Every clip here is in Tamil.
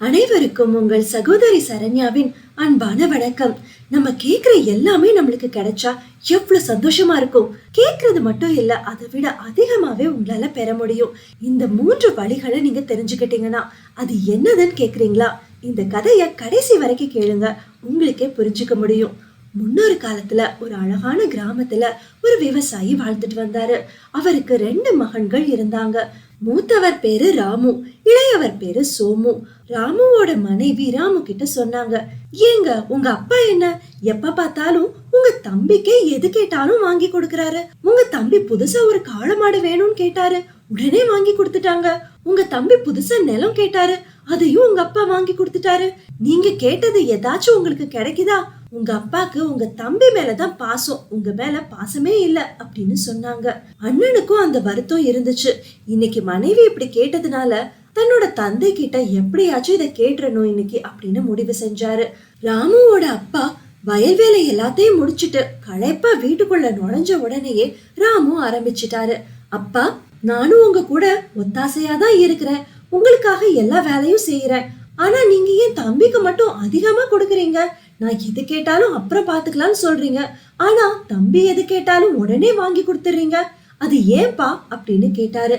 அனைவருக்கும் உங்கள் சகோதரி சரண்யாவின் அன்பான வணக்கம். நம்ம கேக்குற எல்லாமே நம்மளுக்கு கிடைச்சா எவ்வளவு சந்தோஷமா இருக்கும். கேக்குறது மட்டும் இல்ல அதை விட அதிகமாவே உங்களால பெற முடியும். இந்த மூன்று வழிகளை நீங்க தெரிஞ்சுக்கிட்டீங்கன்னா அது என்னதுன்னு கேக்குறீங்களா? இந்த கதைய கடைசி வரைக்கும் கேளுங்க. உங்களுக்கே புரிஞ்சுக்க முடியும். முன்னொரு காலத்துல ஒரு அழகான கிராமத்துல ஒரு விவசாயி வாழ்ந்துட்டு வந்தாரு. அவருக்கு ரெண்டு மகன்கள் இருந்தாங்க. மூத்தவர் பேரு ராமு இளையவர் பேரு சோமு. ராமுவோட மனைவி ராமு கிட்ட சொன்னாங்க ஏங்க உங்க அப்பா என்ன? எப்ப பார்த்தாலும் உங்க தம்பிக்கே எது கேட்டாலும் வாங்கி கொடுக்கறாரு. உங்க தம்பி புதுசா ஒரு காளமாடு வேணும்னு கேட்டாரு. உடனே வாங்கி கொடுத்துட்டாங்க. உங்க தம்பி புதுசா நிலம் கேட்டாரு. அதையும் உங்க அப்பா வாங்கி கொடுத்துட்டாரு. நீங்க கேட்டது ஏதாச்சும் உங்களுக்கு கிடைக்குதா? உங்க அப்பாக்கு உங்க தம்பி மேலதான் பாசம். உங்க மேல பாசமே இல்ல அப்படின்னு சொன்னாங்க. அண்ணனுக்கும் அந்த வருத்தம் இருந்துச்சு. இன்னைக்கு மனைவி இப்படி கேட்டதுனால தன்னோட தந்தை கிட்ட எப்படியாச்சும் இதை கேட்டுறணும் இன்னைக்கு அப்படின்னு முடிவு செஞ்சாரு. ராமுவோட அப்பா வயல் வேலை எல்லாத்தையும் முடிச்சிட்டு களைப்பா வீட்டுக்குள்ள நுழைஞ்ச உடனேயே ராமு ஆரம்பிச்சிட்டாரு. அப்பா நானும் உங்க கூட ஒத்தாசையா தான் இருக்கிறேன். உங்களுக்காக எல்லா வேலையும் செய்யறேன் ஆனா நீங்க ஏன் தம்பிக்கு மட்டும் அதிகமா கொடுக்குறீங்க? நான் எது கேட்டாலும் அப்புறம் பாத்துக்கலாம்னு சொல்றீங்க. ஆனா தம்பி எது கேட்டாலும் உடனே வாங்கி கொடுத்துறீங்க. அது ஏன்பா அப்படின்னு கேட்டாரு.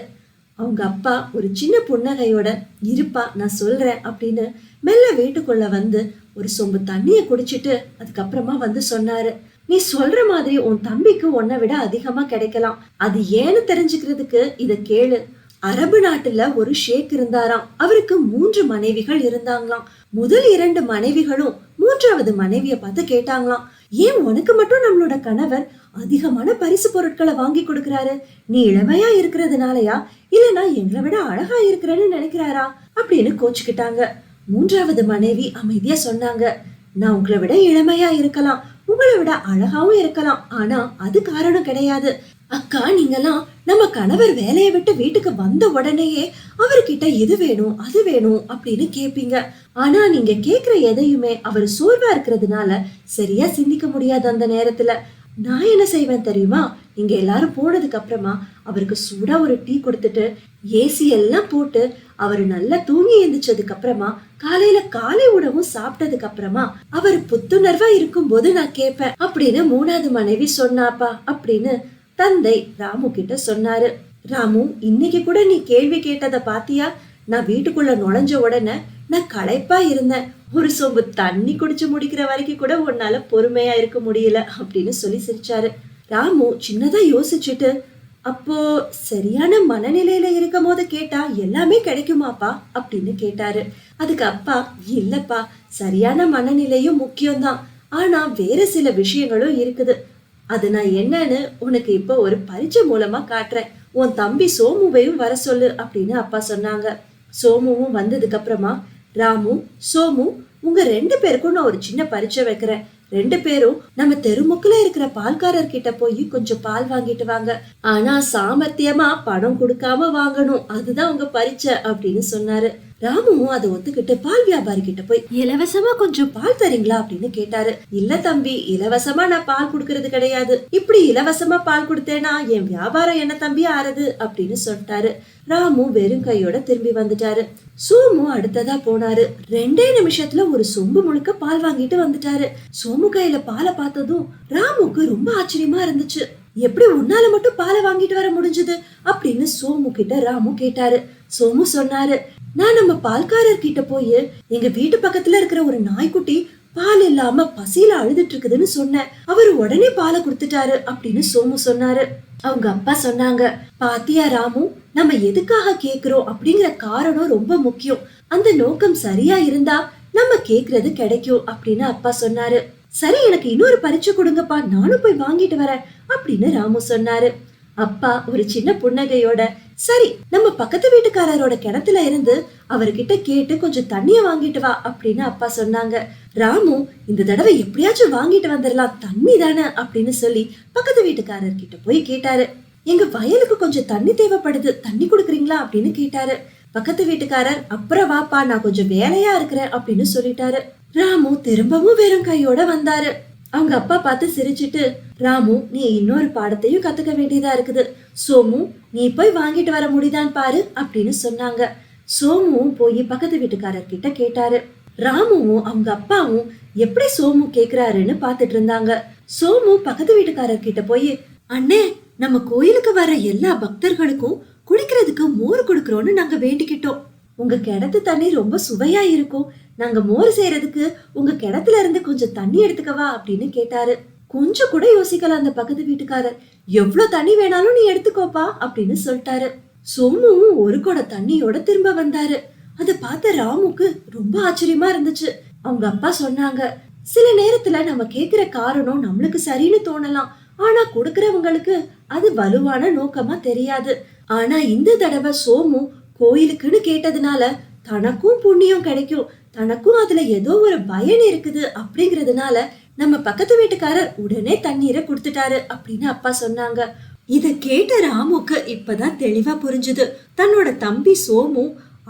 அவங்க அப்பா ஒரு சின்ன புன்னகையோட இருப்பா நான் சொல்றேன் அப்படின்னு மெல்ல வீட்டுக்குள்ள வந்து ஒரு சொம்பு தண்ணியை குடிச்சிட்டு அதுக்கப்புறமா வந்து சொன்னாரு. நீ சொல்ற மாதிரி உன் தம்பிக்கு உன்னை விட அதிகமா கிடைக்கலாம். அது ஏன்னு தெரிஞ்சுக்கிறதுக்கு இத கேளு. அரபு நாட்டுல ஒரு ஷேக் இருந்தாராம். அவருக்கு மூன்று மனைவிகள் இருந்தாங்களாம். முதல் இரண்டு மனைவிகளும் மூன்றாவது மனைவிய பார்த்து கேட்டாங்களாம். ஏன் உனக்கு மட்டும் நம்மளோட கணவர் அதிகமான பரிசு பொருட்களை வாங்கி கொடுக்கறாரு? நீ இளமையா இருக்கிறதுனாலயா? இல்லனா எங்களை விட அழகா இருக்கிறேன்னு நினைக்கிறாரா? அப்படின்னு கோச்சுக்கிட்டாங்க. மூன்றாவது மனைவி அமைதியா சொன்னாங்க. நான் உங்களை விட இளமையா இருக்கலாம். உங்களை விட அழகாவும் இருக்கலாம். ஆனா அது காரணம் கிடையாது. அக்கா நீங்கெல்லாம் நம்ம கணவர் வேலையை விட்டு வீட்டுக்கு வந்த உடனேயே அவர்கிட்ட இது வேணும் அது வேணும் அப்படின்னு கேப்பீங்க. ஆனா நீங்க கேக்குற எதையுமே அவர் சோர்வா இருக்கிறதுனால சரியா சிந்திக்க முடியாது அந்த நேரத்துல. நான் என்ன செய்வேன் தெரியுமா? இங்கே எல்லாரும் போனதுக்கு அப்புறமா அவருக்கு சூடா ஒரு டீ கொடுத்துட்டு ஏசி எல்லாம் போட்டு அவர் நல்லா தூங்கி எழுந்திரிச்சதுக்கு அப்புறமா காலையில காலை உணவும் சாப்பிட்டதுக்கு அப்புறமா அவர் புத்துணர்வா இருக்கும்போது நான் கேட்பேன் அப்படின்னு மூணாவது மனைவி சொன்னாப்பா அப்படின்னு தந்தை ராமு கிட்ட சொன்னாரு. ராமு இன்னைக்கு கூட நீ கேள்வி கேட்டதை பாத்தியா? நான் வீட்டுக்குள்ள நுழைஞ்ச உடனே நான் களைப்பா இருந்தேன். ஒரு சொம்பு தண்ணி குடிச்சு முடிக்கிற வரைக்கும் கூட உன்னால பொறுமையா இருக்க முடியல அப்படின்னு சொல்லி சிரிச்சாரு. ராமு சின்னதா யோசிச்சுட்டு அப்போ சரியான மனநிலையில இருக்கும் போது கேட்டா எல்லாமே கிடைக்குமாப்பா? அப்படின்னு கேட்டாரு. அதுக்கு அப்பா இல்லப்பா சரியான மனநிலையும் முக்கியம்தான். ஆனா வேற சில விஷயங்களும் இருக்குது. அது நான் என்னன்னு உனக்கு இப்போ ஒரு பரிச்சை மூலமா காட்டுறேன். உன் தம்பி சோமுவையும் வர சொல்லு அப்படின்னு அப்பா சொன்னாங்க. சோமுவும் வந்ததுக்கு அப்புறமா ராமு சோமு உங்க ரெண்டு பேருக்கும் நான் ஒரு சின்ன பரிச்சை வைக்கிறேன். ரெண்டு பேரும் நம்ம தெருமுக்குல இருக்கிற பால்காரர் கிட்ட போய் கொஞ்சம் பால் வாங்கிட்டு வாங்க. ஆனா சாமர்த்தியமா பணம் கொடுக்காம வாங்கணும். அதுதான் உங்க பரீட்சை அப்படின்னு சொன்னாரு. ராமுவும் அதை ஒத்துக்கிட்டு பால் வியாபாரி கிட்ட போய் இலவசமா கொஞ்சம் பால் தரீங்களா? அப்படின்னு கேட்டாரு. இல்ல தம்பி இலவசமா நான் பால் குடுக்கறது கிடையாது. இப்படி இலவசமா பால் கொடுத்தேனா என் வியாபாரம் என்ன தம்பி ஆறுது? அப்படின்னு சொல்லிட்டாரு. ராமு வெறும் கையோட திரும்பி வந்துட்டாரு. சோமு அடுத்ததா போனாரு. ரெண்டே நிமிஷத்துல ஒரு சொம்பு முழுக்க பால் வாங்கிட்டு வந்துட்டாரு. சோமு கையில பாலை பார்த்ததும் ராமுக்கு ரொம்ப ஆச்சரியமா இருந்துச்சு. எப்படி உன்னால மட்டும் பாலை வாங்கிட்டு வர முடிஞ்சது? அப்படின்னு சோமு கிட்ட ராமு கேட்டாரு. சோமு சொன்னாரு. நான் நம்ம பால்காரர் கிட்ட போய் எங்க வீட்டு பக்கத்துல இருக்கிற ஒரு நாய்க்குட்டி பால் இல்லாம பசியில அழுதுட்டு இருக்குதுன்னு சொன்னேன். அவர் உடனே பாலை கொடுத்துட்டாரு அப்படின்னு சோமு சொன்னாரு. அவங்க அப்பா சொன்னாங்க பாத்தியா ராமு நம்ம எதுக்காக கேக்குறோம்? அப்படிங்கிற காரணம் ரொம்ப முக்கியம். அந்த நோக்கம் சரியா இருந்தா நம்ம கேக்குறது கிடைக்கும் அப்படின்னு அப்பா சொன்னாரு. சரி எனக்கு இன்னொரு பரீட்சை கொடுங்கப்பா நானும் போய் வாங்கிட்டு வரேன் அப்படின்னு ராமு சொன்னாரு. அப்பா ஒரு சின்ன புன்னகையோட சரி நம்ம பக்கத்து வீட்டுக்காரரோட கிணத்துல இருந்து அவர்கிட்ட கேட்டு கொஞ்சம் தண்ணிய வாங்கிட்டு வா அப்படின்னு அப்பா சொன்னாங்க. ராமு இந்த தடவை எப்படியாச்சும் வாங்கிட்டு வந்துடலாம் தண்ணி தானே அப்படின்னு சொல்லி பக்கத்து வீட்டுக்காரர் கிட்ட போய் கேட்டாரு. எங்க வயலுக்கு கொஞ்சம் தண்ணி தேவைப்படுது தண்ணி கொடுக்குறீங்களா அப்படின்னு கேட்டாரு. பக்கத்து வீட்டுக்காரர் அப்புறம் வாப்பா நான் கொஞ்சம் வேலையா இருக்கிறேன் அப்படின்னு சொல்லிட்டாரு. ராமு திரும்பவும் வெறும் கையோட வந்தாரு. அவங்க அப்பா பார்த்து சிரிச்சிட்டு ராமு நீ இன்னொரு பாடத்தையும் கத்துக்க வேண்டியதா இருக்குது. சோமு நீ போய் வாங்கிட்டு வர முடியுதான்னு பாரு அப்படின்னு சொன்னாங்க. சோமுவும் போய் பக்கத்து வீட்டுக்காரர் கிட்ட கேட்டாரு. ராமுவும் அவங்க அப்பாவும் எப்படி சோமு கேக்குறாருன்னு பாத்துட்டு இருந்தாங்க. சோமு பக்கத்து வீட்டுக்காரர் கிட்ட போய் அண்ணே நம்ம கோயிலுக்கு வர எல்லா பக்தர்களுக்கும் குடிக்கிறதுக்கு மோர் கொடுக்கறோம்னு நாங்க வேண்டிக்கிட்டோம். உங்க கிணத்து தண்ணி ரொம்ப சுவையா இருக்கும். நாங்க மோர் செய்யறதுக்கு உங்க கிணத்துல இருந்து கொஞ்சம் தண்ணி எடுத்துக்கவா அப்படின்னு கேட்டாரு. கொஞ்சம் கூட யோசிக்கல அந்த பக்கத்து வீட்டுக்காரர். எவ்வளவு தண்ணி வேணாலும் நீ எடுத்துக்கோப்பா அப்படின்னு சொல்லிட்டாரு. சோமுவும் ஒரு கூட தண்ணியோட திரும்ப வந்தாரு. அதை பார்த்த ராமுக்கு ரொம்ப ஆச்சரியமா இருந்துச்சு. அவங்க அப்பா சொன்னாங்க சில நேரத்துல நம்ம கேக்குற காரணம் நம்மளுக்கு சரின்னு தோணலாம். ஆனா கொடுக்கறவங்களுக்கு அது வலுவான நோக்கமா தெரியாது. ஆனா இந்த தடவை சோமு கோயிலுக்குன்னு கேட்டதுனால தனக்கும் புண்ணியம் கிடைக்கும். தனக்கும் அதுல ஏதோ ஒரு பயன் இருக்குது அப்படிங்கறதுனால நம்ம பக்கத்து வீட்டுக்காரர் உடனே தண்ணீரை கொடுத்துட்டாரு அப்படின்னு அப்பா சொன்னாங்க. இத கேட்ட ராமுக்கு இப்பதான் தெளிவா புரிஞ்சுது. தன்னோட தம்பி சோமு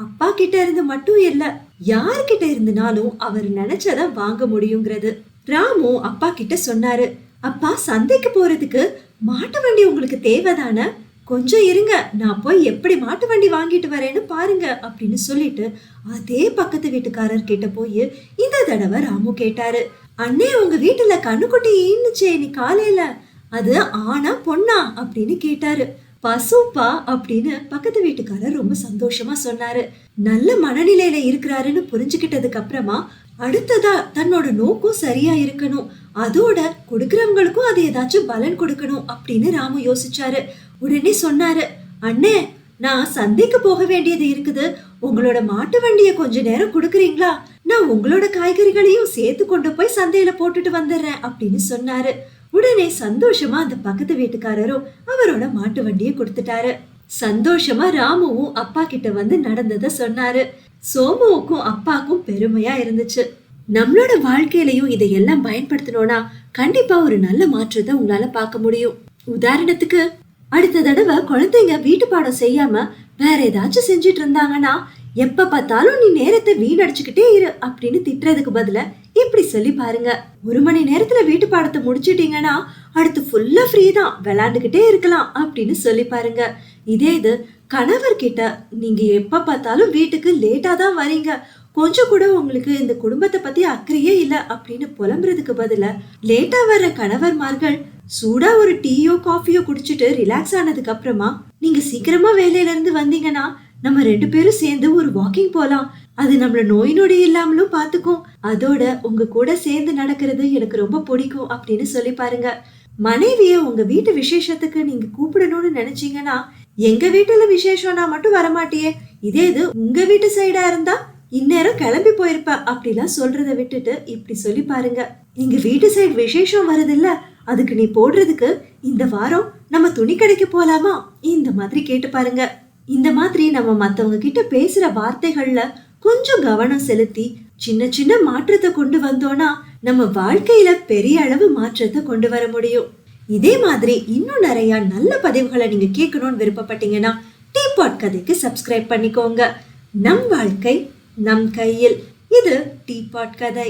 அப்பா கிட்ட இருந்து மட்டும் இல்ல யார்கிட்ட இருந்துனாலும் அவர் நினைச்சத வாங்க முடியுங்கிறது. ராமு அப்பா கிட்ட சொன்னாரு அப்பா சந்தைக்கு போறதுக்கு மாட்டு வண்டி உங்களுக்கு தேவைதானே? கொஞ்சம் இருங்க நான் போய் எப்படி மாட்டு வண்டி வாங்கிட்டு வரேன்னு பாருங்க அப்படின்னு சொல்லிட்டு அதே பக்கத்து வீட்டுக்காரர் கிட்ட போய் இந்த தடவை ராமு கேட்டாரு. அண்ணே உங்க வீட்டுல கண்ணுக்குட்டி ஈன்னுச்சே நீ காலையில. அது ஆனா பொண்ணா? அப்படின்னு கேட்டாரு. பசுப்பா? அப்படின்னு பக்கத்து வீட்டுக்காரர் ரொம்ப சந்தோஷமா சொன்னாரு. நல்ல மனநிலையில இருக்கிறாருன்னு புரிஞ்சுக்கிட்டதுக்கு அப்புறமா அடுத்ததா தன்னோட நோக்கம் சரியா இருக்கணும். அதோட கொடுக்கறவங்களுக்கும் அது ஏதாச்சும் பலன் கொடுக்கணும் அப்படின்னு ராமு யோசிச்சாரு. உடனே சொன்னாரு அண்ணே நான் சந்தைக்கு போக வேண்டியது இருக்குது. உங்களோட மாட்டு வண்டியை கொஞ்ச நேரம் கொடுக்குறீங்களா? நான் உங்களோட காய்கறிகளையும் சேர்த்து கொண்டு போய் சந்தையில போட்டுட்டு வந்துடுறேன் அப்படின்னு சொன்னாரு. உடனே சந்தோஷமா அந்த பக்கத்து வீட்டுக்காரரும் அவரோட மாட்டு வண்டியை கொடுத்துட்டாரு. சந்தோஷமா ராமுவும் அப்பா கிட்ட வந்து நடந்ததை சொன்னாரு. சோமுவுக்கும் அப்பாக்கும் பெருமையா இருந்துச்சு. நம்மளோட வாழ்க்கையிலையும் இதையெல்லாம் பயன்படுத்தணும்னா கண்டிப்பா ஒரு நல்ல மாற்றத்தை உங்களால பார்க்க முடியும். உதாரணத்துக்கு அடுத்த தடவை குழந்தைங்க வீட்டு பாடம் செய்யாம வேற ஏதாச்சும் செஞ்சுட்டு இருந்தாங்கன்னா எப்ப பார்த்தாலும் நீ நேரத்தை வீணடிச்சுக்கிட்டே இரு அப்படின்னு திட்டுறதுக்கு பதிலா இப்படி சொல்லி பாருங்க. ஒரு மணி நேரத்துல வீட்டு பாடத்தை முடிச்சிட்டீங்கன்னா அடுத்து ஃபுல்லா ஃப்ரீ தான் விளையாண்டுக்கிட்டே இருக்கலாம் அப்படின்னு சொல்லி பாருங்க. இதே இது கணவர்கிட்ட நீங்க எப்ப பார்த்தாலும் வீட்டுக்கு லேட்டா தான் வரீங்க. கொஞ்சம் கூட உங்களுக்கு இந்த குடும்பத்தை பத்தி அக்கறையே இல்லை அப்படின்னு புலம்புறதுக்கு பதில லேட்டா வர்ற கணவர்மார்கள் சூடாக ஒரு டீயோ காஃபியோ குடிச்சிட்டு ரிலாக்ஸ் ஆனதுக்கு அப்புறமா நீங்கள் சீக்கிரமாக வேலையிலேருந்து வந்தீங்கன்னா நம்ம ரெண்டு பேரும் சேர்ந்து ஒரு வாக்கிங் போகலாம் அது நம்மள நோய் நொடி இல்லாமலும் பார்த்துக்கும் அதோட உங்க கூட சேர்ந்து நடக்கிறது எனக்கு ரொம்ப பிடிக்கும் அப்படின்னு சொல்லி பாருங்க. மனைவிய உங்க வீட்டு விசேஷத்துக்கு நீங்க கூப்பிடணும்னு நினைச்சீங்கன்னா எங்க வீட்டுல விசேஷம்னா மட்டும் வரமாட்டியே. இதே இது உங்க வீட்டு சைடா இருந்தா இந்நேரம் கிளம்பி போயிருப்ப அப்படிலாம் சொல்றத விட்டுட்டு இப்படி சொல்லி பாருங்க. எங்க வீட்டு சைடு விசேஷம் வருது இல்ல அதுக்கு நீ போடுறதுக்கு இந்த வாரம் நம்ம துணி கடைக்கு போலாமா? இந்த மாதிரி கேட்டு பாருங்க. இந்த மாதிரி நம்ம மற்றவங்க கிட்ட பேசுற வார்த்தைகள்ல கொஞ்சம் கவனம் செலுத்தி சின்ன சின்ன மாற்றத்தை கொண்டு வந்தோம்னா நம்ம வாழ்க்கையில பெரிய அளவு மாற்றத்தை கொண்டு வர முடியும். இதே மாதிரி இன்னும் நிறைய நல்ல பதிவுகளை நீங்க கேட்கணும்னு விருப்பப்பட்டீங்கன்னா டீ பாட் கதைக்கு சப்ஸ்கிரைப் பண்ணிக்கோங்க. நம் வாழ்க்கை நம் கையில். இது டீ பாட் கதை.